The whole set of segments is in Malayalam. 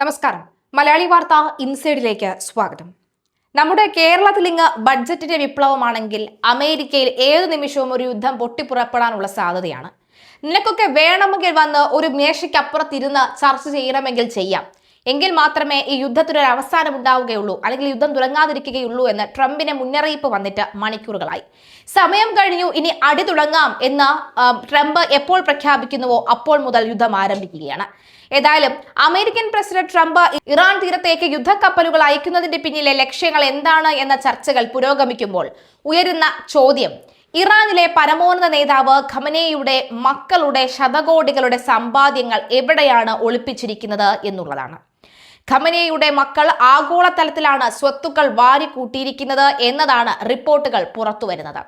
നമസ്കാരം. മലയാളി വാർത്ത ഇൻസൈഡിലേക്ക് സ്വാഗതം. നമ്മുടെ കേരളത്തിൽ ഇങ്ങ് ബഡ്ജറ്റിന്റെ വിപ്ലവമാണെങ്കിൽ അമേരിക്കയിൽ ഏത് നിമിഷവും ഒരു യുദ്ധം പൊട്ടിപ്പുറപ്പെടാനുള്ള സാധ്യതയാണ്. നിനക്കൊക്കെ വേണമെങ്കിൽ വന്ന് ഒരു മേശയ്ക്കപ്പുറത്തിരുന്ന് ചർച്ച ചെയ്യണമെങ്കിൽ ചെയ്യാം. എങ്കിൽ മാത്രമേ ഈ യുദ്ധത്തിനൊരു അവസാനം ഉണ്ടാവുകയുള്ളൂ അല്ലെങ്കിൽ യുദ്ധം തുടങ്ങാതിരിക്കുകയുള്ളൂ എന്ന് ട്രംപിന് മുന്നറിയിപ്പ് വന്നിട്ട് മണിക്കൂറുകളായി. സമയം കഴിഞ്ഞു ഇനി അടി തുടങ്ങാം എന്ന് ട്രംപ് എപ്പോൾ പ്രഖ്യാപിക്കുന്നുവോ അപ്പോൾ മുതൽ യുദ്ധം ആരംഭിക്കുകയാണ്. ഏതായാലും അമേരിക്കൻ പ്രസിഡന്റ് ട്രംപ് ഇറാൻ തീരത്തേക്ക് യുദ്ധക്കപ്പലുകൾ അയക്കുന്നതിന്റെ പിന്നിലെ ലക്ഷ്യങ്ങൾ എന്താണ് എന്ന ചർച്ചകൾ പുരോഗമിക്കുമ്പോൾ ഉയരുന്ന ചോദ്യം. ഇറാനിലെ പരമോന്നത നേതാവ് ഖമനേയുടെ മക്കളുടെ ശതകോടികളുടെ സമ്പാദ്യങ്ങൾ എവിടെയാണ് ഒളിപ്പിച്ചിരിക്കുന്നത് എന്നുള്ളതാണ്. ഖമനേയുടെ മക്കൾ ആഗോളതലത്തിലാണ് സ്വത്തുക്കൾ വാരിക്കൂട്ടിയിരിക്കുന്നത് എന്നതാണ് റിപ്പോർട്ടുകൾ പുറത്തുവരുന്നത്.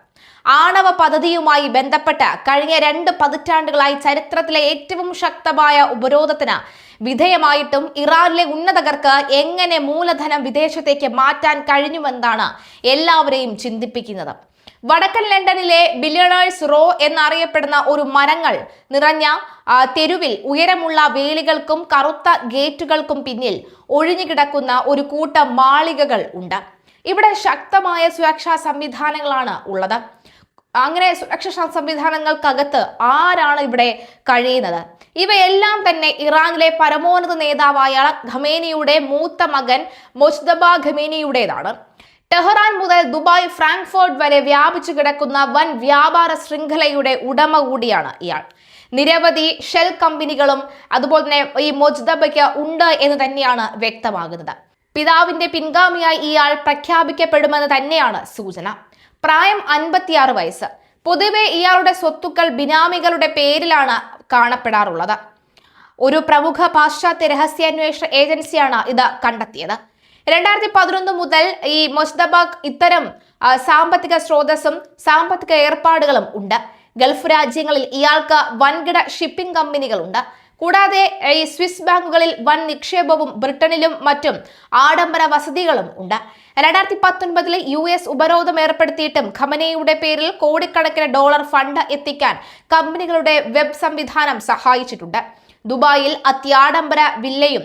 ആണവ പദ്ധതിയുമായി ബന്ധപ്പെട്ട് കഴിഞ്ഞ രണ്ട് പതിറ്റാണ്ടുകളായി ചരിത്രത്തിലെ ഏറ്റവും ശക്തമായ ഉപരോധത്തിന് വിധേയമായിട്ടും ഇറാനിലെ ഉന്നതകർക്ക് എങ്ങനെ മൂലധനം വിദേശത്തേക്ക് മാറ്റാൻ കഴിഞ്ഞുവെന്നാണ് എല്ലാവരെയും ചിന്തിപ്പിക്കുന്നത്. വടക്കൻ ലണ്ടനിലെ ബില്യണേഴ്സ് റോ എന്നറിയപ്പെടുന്ന ഒരു മരങ്ങൾ നിറഞ്ഞ തെരുവിൽ ഉയരമുള്ള വേലികൾക്കും കറുത്ത ഗേറ്റുകൾക്കും പിന്നിൽ ഒഴിഞ്ഞുകിടക്കുന്ന ഒരു കൂട്ടം മാളികകൾ ഉണ്ട്. ഇവിടെ ശക്തമായ സുരക്ഷാ സംവിധാനങ്ങളാണ് ഉള്ളത്. അങ്ങനെ സുരക്ഷാ സംവിധാനങ്ങൾക്കകത്ത് ആരാണ് ഇവിടെ കഴിയുന്നത്? ഇവയെല്ലാം തന്നെ ഇറാനിലെ പരമോന്നത നേതാവായ ഖമേനിയുടെ മൂത്ത മകൻ മൊസ്തബ ഖമേനിയുടേതാണ്. ടെഹ്റാൻ മുതൽ ദുബായ് ഫ്രാങ്ക്ഫോർട്ട് വരെ വ്യാപിച്ചു കിടക്കുന്ന വൻ വ്യാപാര ശൃംഖലയുടെ ഉടമ കൂടിയാണ് ഇയാൾ. നിരവധി ഷെൽ കമ്പനികളും അതുപോലെ തന്നെ ഈ മൊജ്ദബയ്ക്ക് ഉണ്ട് എന്ന് തന്നെയാണ് വ്യക്തമാകുന്നത്. പിതാവിന്റെ പിൻഗാമിയായി ഇയാൾ പ്രഖ്യാപിക്കപ്പെടുമെന്ന് തന്നെയാണ് സൂചന. പ്രായം അൻപത്തിയാറ് വയസ്സ്. പൊതുവെ ഇയാളുടെ സ്വത്തുക്കൾ ബിനാമികളുടെ പേരിലാണ് കാണപ്പെടാറുള്ളത്. ഒരു പ്രമുഖ പാശ്ചാത്യ രഹസ്യാന്വേഷണ ഏജൻസിയാണ് ഇത് കണ്ടെത്തിയത്. രണ്ടായിരത്തി പതിനൊന്ന് മുതൽ ഈ മൊസ്തബാഖ് ഇത്തരം സാമ്പത്തിക സ്രോതസ്സും സാമ്പത്തിക ഏർപ്പാടുകളും ഉണ്ട്. ഗൾഫ് രാജ്യങ്ങളിൽ ഇയാൾക്ക് വൻകിട ഷിപ്പിംഗ് കമ്പനികളുണ്ട്. കൂടാതെ ഈ സ്വിസ് ബാങ്കുകളിൽ വൻ നിക്ഷേപവും ബ്രിട്ടനിലും മറ്റും ആഡംബര വസതികളും ഉണ്ട്. രണ്ടായിരത്തി പത്തൊൻപതിൽ യു എസ് ഉപരോധം ഏർപ്പെടുത്തിയിട്ടും ഖമനയുടെ പേരിൽ കോടിക്കണക്കിന് ഡോളർ ഫണ്ട് എത്തിക്കാൻ കമ്പനികളുടെ വെബ് സംവിധാനം സഹായിച്ചിട്ടുണ്ട്. ദുബായിൽ അത്യാഡംബര വില്ലയും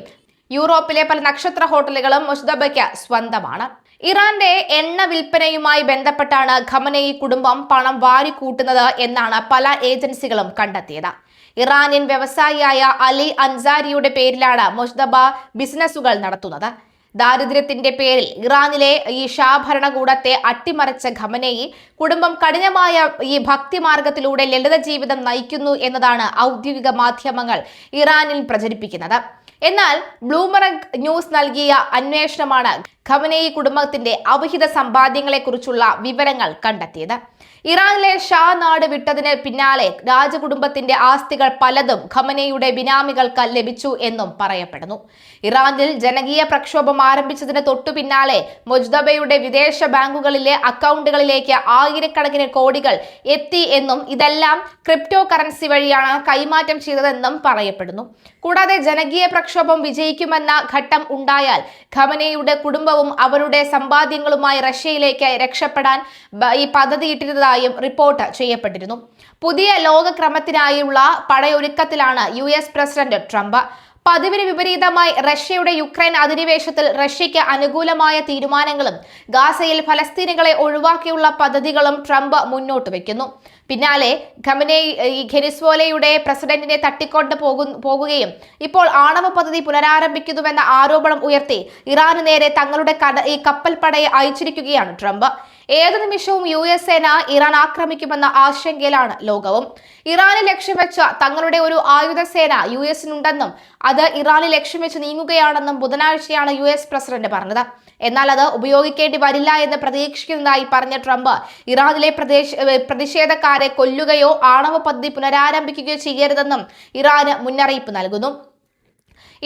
യൂറോപ്പിലെ പല നക്ഷത്ര ഹോട്ടലുകളും മുസ്തബയ്ക്ക് സ്വന്തമാണ്. ഇറാന്റെ എണ്ണ വിൽപ്പനയുമായി ബന്ധപ്പെട്ടാണ് ഖമനയി കുടുംബം പണം വാരിക്കൂട്ടുന്നത് എന്നാണ് പല ഏജൻസികളും കണ്ടെത്തിയത്. ഇറാനിയൻ വ്യവസായിയായ അലി അൻസാരിയുടെ പേരിലാണ് മുസ്തബ ബിസിനസ്സുകൾ നടത്തുന്നത്. ദാരിദ്ര്യത്തിന്റെ പേരിൽ ഇറാനിലെ ഈ ഷാ ഭരണകൂടത്തെ അട്ടിമറിച്ച ഖമനയി കുടുംബം കഠിനമായ ഈ ഭക്തിമാർഗത്തിലൂടെ ലളിത ജീവിതം നയിക്കുന്നു എന്നതാണ് ഔദ്യോഗിക മാധ്യമങ്ങൾ ഇറാനിൽ പ്രചരിപ്പിക്കുന്നത്. എന്നാൽ ബ്ലൂമറഗ് ന്യൂസ് നൽകിയ അന്വേഷണമാണ് ഖമനേയി കുടുംബത്തിന്റെ അവിഹിത സമ്പാദ്യങ്ങളെക്കുറിച്ചുള്ള വിവരങ്ങൾ കണ്ടെത്തിയത്. ഇറാനിലെ ഷാ നാട് വിട്ടതിന് പിന്നാലെ രാജകുടുംബത്തിന്റെ ആസ്തികൾ പലതും ഖമനയുടെ ബിനാമികൾക്ക് ലഭിച്ചു എന്നും പറയപ്പെടുന്നു. ഇറാനിൽ ജനകീയ പ്രക്ഷോഭം ആരംഭിച്ചതിന് തൊട്ടു പിന്നാലെ മൊജ്ദബയുടെ വിദേശ ബാങ്കുകളിലെ അക്കൗണ്ടുകളിലേക്ക് ആയിരക്കണക്കിന് കോടികൾ എത്തി എന്നും ഇതെല്ലാം ക്രിപ്റ്റോ കറൻസി വഴിയാണ് കൈമാറ്റം ചെയ്തതെന്നും പറയപ്പെടുന്നു. കൂടാതെ ജനകീയ പ്രക്ഷോഭം വിജയിക്കുമെന്ന ഘട്ടം ഉണ്ടായാൽ ഖമനയുടെ കുടുംബവും അവരുടെ സമ്പാദ്യങ്ങളുമായി റഷ്യയിലേക്ക് രക്ഷപ്പെടാൻ ഈ പദ്ധതിയിട്ടിരുന്നതായും റിപ്പോർട്ട് ചെയ്യപ്പെട്ടിരുന്നു. പുതിയ ലോകക്രമത്തിനായുള്ള പടയൊരുക്കത്തിലാണ് യു എസ് പ്രസിഡന്റ് ട്രംപ്. പതിവിന് വിപരീതമായി റഷ്യയുടെ യുക്രൈൻ അധിനിവേശത്തിൽ റഷ്യയ്ക്ക് അനുകൂലമായ തീരുമാനങ്ങളും ഗാസയിൽ ഫലസ്തീനുകളെ ഒഴിവാക്കിയുള്ള പദ്ധതികളും ട്രംപ് മുന്നോട്ട് വയ്ക്കുന്നു പിന്നാലെ ഖമനെ ഖെനിസ്വോലയുടെ പ്രസിഡന്റിനെ തട്ടിക്കൊണ്ട് പോകു പോകുകയും ഇപ്പോൾ ആണവ പദ്ധതി പുനരാരംഭിക്കുന്നുവെന്ന ആരോപണം ഉയർത്തി ഇറാന് നേരെ തങ്ങളുടെ കട ഈ കപ്പൽപ്പടയെ അയച്ചിരിക്കുകയാണ് ട്രംപ്. ഏതു നിമിഷവും യു എസ് സേന ഇറാൻ ആക്രമിക്കുമെന്ന ആശങ്കയിലാണ് ലോകവും. ഇറാനെ ലക്ഷ്യം വെച്ച തങ്ങളുടെ ഒരു ആയുധ സേന യു എസിനുണ്ടെന്നും അത് ഇറാനെ ലക്ഷ്യം വെച്ച് നീങ്ങുകയാണെന്നും ബുധനാഴ്ചയാണ് യു എസ് പ്രസിഡന്റ് പറഞ്ഞത്. എന്നാൽ അത് ഉപയോഗിക്കേണ്ടി വരില്ല എന്ന് പ്രതീക്ഷിക്കുന്നതായി പറഞ്ഞ ട്രംപ് ഇറാനിലെ പ്രതിഷേധക്കാരെ കൊല്ലുകയോ ആണവ പദ്ധതി പുനരാരംഭിക്കുകയോ ചെയ്യരുതെന്നും ഇറാന് മുന്നറിയിപ്പ് നൽകുന്നു.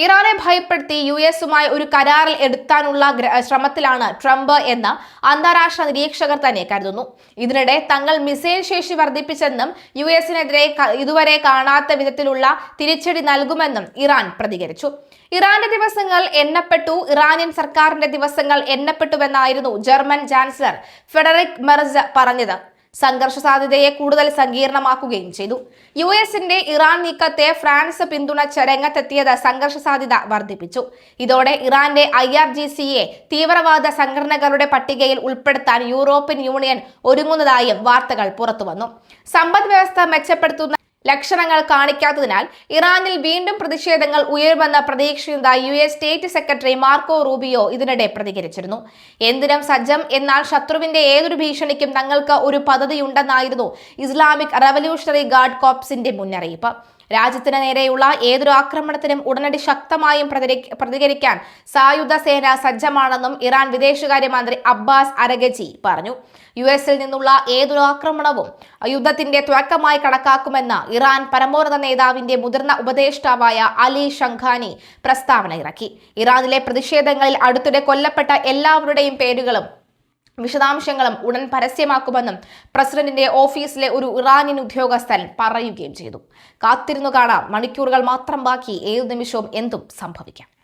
ഇറാനെ ഭയപ്പെടുത്തി യു എസുമായി ഒരു കരാറിൽ എടുത്താനുള്ള ശ്രമത്തിലാണ് ട്രംപ് എന്ന് അന്താരാഷ്ട്ര നിരീക്ഷകർ തന്നെ കരുതുന്നു. ഇതിനിടെ തങ്ങൾ മിസൈൽ ശേഷി വർദ്ധിപ്പിച്ചെന്നും യു എസിനെതിരെ ഇതുവരെ കാണാത്ത വിധത്തിലുള്ള തിരിച്ചടി നൽകുമെന്നും ഇറാൻ പ്രതികരിച്ചു. ഇറാന്റെ ദിവസങ്ങൾ എണ്ണപ്പെട്ടു. ഇറാനിയൻ സർക്കാരിന്റെ ദിവസങ്ങൾ എണ്ണപ്പെട്ടുവെന്നായിരുന്നു ജർമ്മൻ ചാൻസലർ ഫെഡറിക് മെർസ് പറഞ്ഞത്. സംഘർഷ സാധ്യതയെ കൂടുതൽ സങ്കീർണമാക്കുകയും ചെയ്തു. യു എസിന്റെ ഇറാൻ നീക്കത്തെ ഫ്രാൻസ് പിന്തുണച്ച രംഗത്തെത്തിയത് സംഘർഷ സാധ്യത വർദ്ധിപ്പിച്ചു. ഇതോടെ ഇറാന്റെ ഐ ആർ ജി സിയെ തീവ്രവാദ സംഘടനകളുടെ പട്ടികയിൽ ഉൾപ്പെടുത്താൻ യൂറോപ്യൻ യൂണിയൻ ഒരുങ്ങുന്നതായും വാർത്തകൾ പുറത്തുവന്നു. സമ്പദ് വ്യവസ്ഥ മെച്ചപ്പെടുത്തുന്ന ലക്ഷണങ്ങൾ കാണിക്കാത്തതിനാൽ ഇറാനിൽ വീണ്ടും പ്രതിഷേധങ്ങൾ ഉയരുമെന്ന പ്രതീക്ഷയുണ്ടായി U S state secretary Marco Rubio ഇതിനിടെ പ്രതികരിച്ചിരുന്നു. എന്തിനും സജ്ജം? എന്നാൽ ശത്രുവിന്റെ ഏതൊരു ഭീഷണിക്കും തങ്ങൾക്ക് ഒരു പദ്ധതിയുണ്ടെന്നായിരുന്നു ഇസ്ലാമിക് റവല്യൂഷണറി ഗാർഡ് കോപ്സിന്റെ മുന്നറിയിപ്പ്. രാജ്യത്തിന് നേരെയുള്ള ഏതൊരു ആക്രമണത്തിനും ഉടനടി ശക്തമായും പ്രതികരിക്കാൻ സായുധ സേന സജ്ജമാണെന്നും ഇറാൻ വിദേശകാര്യമന്ത്രി അബ്ബാസ് അരഗജി പറഞ്ഞു. യു എസിൽ നിന്നുള്ള ഏതൊരു ആക്രമണവും യുദ്ധത്തിന്റെ തുടക്കമായി കണക്കാക്കുമെന്ന് ഇറാൻ പരമോന്നത നേതാവിന്റെ മുതിർന്ന ഉപദേഷ്ടാവായ അലി ഷംഖാനി പ്രസ്താവന ഇറക്കി. ഇറാനിലെ പ്രതിഷേധങ്ങളിൽ അടുത്തിടെ കൊല്ലപ്പെട്ട എല്ലാവരുടെയും പേരുകളും വിശദാംശങ്ങളും ഉടൻ പരസ്യമാക്കുമെന്നും പ്രസിഡന്റിന്റെ ഓഫീസിലെ ഒരു ഇറാനിയൻ ഉദ്യോഗസ്ഥൻ പറയുകയും ചെയ്തു. കാത്തിരുന്നു കാണാം. മണിക്കൂറുകൾ മാത്രം ബാക്കി. ഏതു നിമിഷവും എന്തും സംഭവിക്കാം.